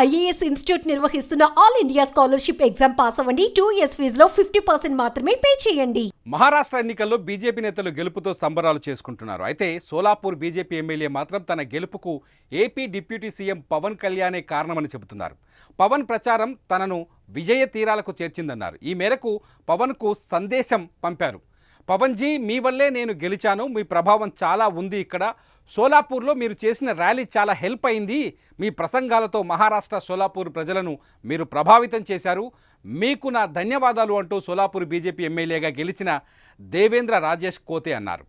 IAS institute నిర్వహిస్తున్న all India scholarship exam pass అవ్వండి. Two years ఫీజులో ఫిఫ్టీ పర్సెంట్ మాత్రమే పే చేయండి. మహారాష్ట్ర ఎన్నికల్లో బీజేపీ నేతలు గెలుపుతో సంబరాలు చేసుకుంటున్నారు. అయితే సోలాపూర్ బీజేపీ ఎమ్మెల్యే మాత్రం తన గెలుపుకు ఏపీ డిప్యూటీ సీఎం పవన్ కళ్యాణే కారణమని చెబుతున్నారు. పవన్ ప్రచారం తనను విజయ తీరాలకు చేర్చిందన్నారు. ఈ మేరకు పవన్కు సందేశం పంపారు. పవన్జీ మీ వల్లే నేను గెలిచాను. మీ ప్రభావం చాలా ఉంది ఇక్కడ. సోలాపూర్లో మీరు చేసిన ర్యాలీ చాలా హెల్ప్ అయింది. మీ ప్రసంగాలతో మహారాష్ట్ర సోలాపూర్ ప్రజలను మీరు ప్రభావితం చేశారు. మీకు నా ధన్యవాదాలు అంటూ సోలాపూర్ బీజేపీ ఎమ్మెల్యేగా గెలిచిన దేవేంద్ర రాజేష్ కోతే అన్నారు.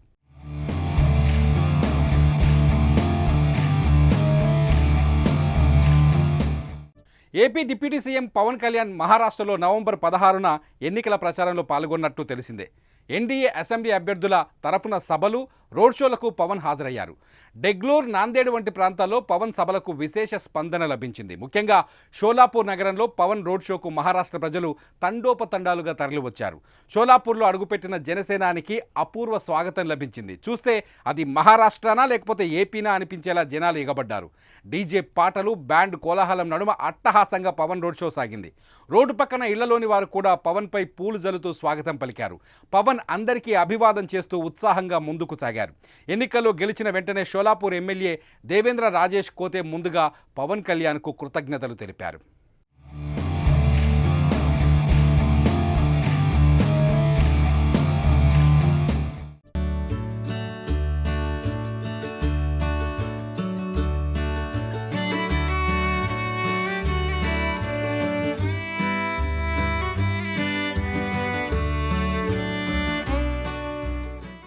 AP deputy CM Pawan Kalyan మహారాష్ట్రలో నవంబర్ పదహారున ఎన్నికల ప్రచారంలో పాల్గొన్నట్టు తెలిసిందే. ఎన్డీఏ అసెంబ్లీ అభ్యర్థుల తరఫున సభలు రోడ్ షోలకు పవన్ హాజరయ్యారు. డెగ్లూర్ నాందేడ్ వంటి ప్రాంతాల్లో పవన్ సభలకు విశేష స్పందన లభించింది. ముఖ్యంగా షోలాపూర్ నగరంలో పవన్ రోడ్ షోకు మహారాష్ట్ర ప్రజలు తండోపతండాలుగా తరలివచ్చారు. షోలాపూర్లో అడుగుపెట్టిన జనసేనానికి అపూర్వ స్వాగతం లభించింది. చూస్తే అది మహారాష్ట్రనా లేకపోతే ఏపీనా అనిపించేలా జనాలు ఎగబడ్డారు. డీజే పాటలు బ్యాండ్ కోలాహలం నడుమ అట్టహాసంగా పవన్ రోడ్ షో సాగింది. రోడ్డు పక్కన ఇళ్ళలోని వారు కూడా పవన్పై పూలు జల్లుతూ స్వాగతం పలికారు. పవన్ అందరికీ అభివాదం చేస్తూ ఉత్సాహంగా ముందుకు సాగారు. ఎన్నికల్లో గెలిచిన వెంటనే షోలాపూర్ ఎమ్మెల్యే దేవేంద్ర రాజేష్ కోతే ముందుగా పవన్ కళ్యాణ్కు కృతజ్ఞతలు తెలిపారు.